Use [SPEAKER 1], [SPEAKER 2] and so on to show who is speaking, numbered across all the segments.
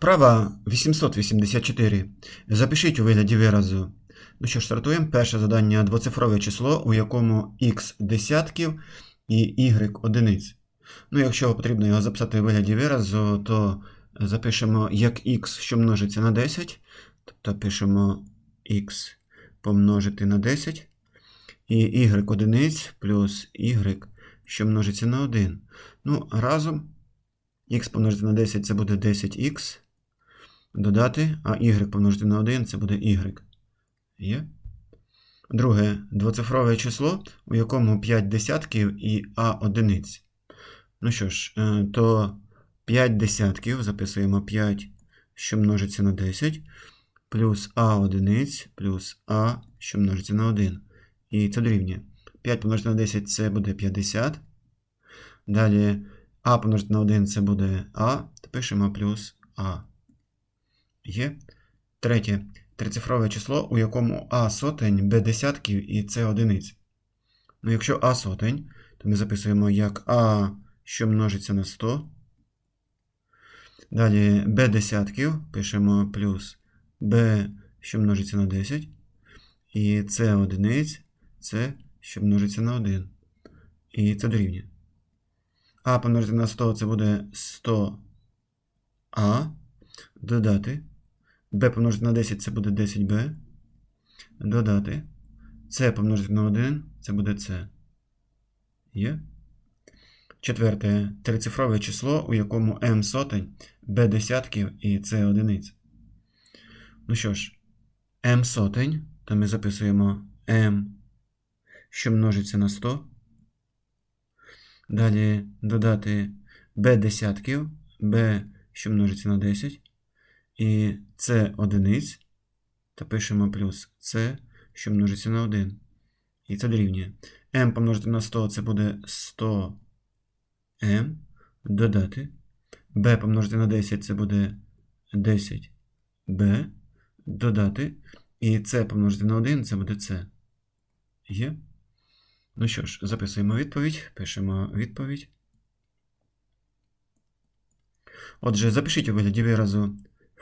[SPEAKER 1] Вправа 884. Запишіть у вигляді виразу. Ну що ж, стартуємо. Перше завдання двоцифрове число, у якому x десятків і y одиниць. Ну, якщо потрібно його записати у вигляді виразу, то запишемо як x, що множиться на 10. Тобто пишемо x помножити на 10. І y одиниць плюс y, що множиться на 1. Ну, разом x помножити на 10 це буде 10х. Додати, а y помножити на 1 це буде y. Є. Друге двоцифрове число, у якому 5 десятків і а одиниць. Ну що ж, е, то 5 десятків записуємо 5, що множиться на 10, плюс а одиниць, плюс а, що множиться на 1. І це дорівнює. 5 помножити на 10 це буде 50. Далі а помножити на 1 це буде а, то пишемо плюс а. Є. Третє. Трицифрове число, у якому а сотень, б десятків і це одиниць. Ну, якщо а сотень, то ми записуємо як а, що множиться на 100. Далі b десятків пишемо плюс b, що множиться на 10. І це одиниць, це, що множиться на 1. І це дорівнює. А помножити на 100 це буде 100а. Додати. B помножити на 10 це буде 10b. Додати. С помножити на 1 це буде С. Є. Четверте. Трицифрове число, у якому m сотень, b десятків і c одиниць. Ну що ж, m сотень, то ми записуємо m, що множиться на 100. Далі додати b десятків, b, що множиться на 10. І c одиниць. Та пишемо плюс c, що множиться на 1. І це дорівнює. m помножити на 100 це буде 100m. Додати. b помножити на 10 це буде 10b. Додати. І c помножити на 1 це буде c. Є. Ну що ж, записуємо відповідь. Пишемо відповідь. Отже, запишіть у вигляді виразу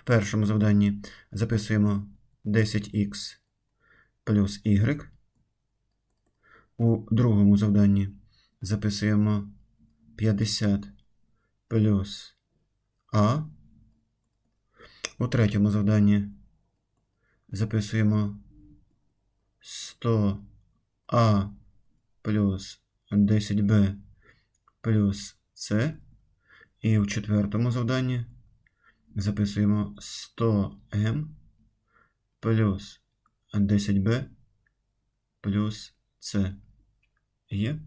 [SPEAKER 1] першому завданні. Записуємо 10х плюс y. У другому завданні записуємо 50 плюс а. У третьому завданні записуємо 100а плюс 10b плюс c. І в четвертому завданні записуємо 100m плюс 10b плюс c. Є.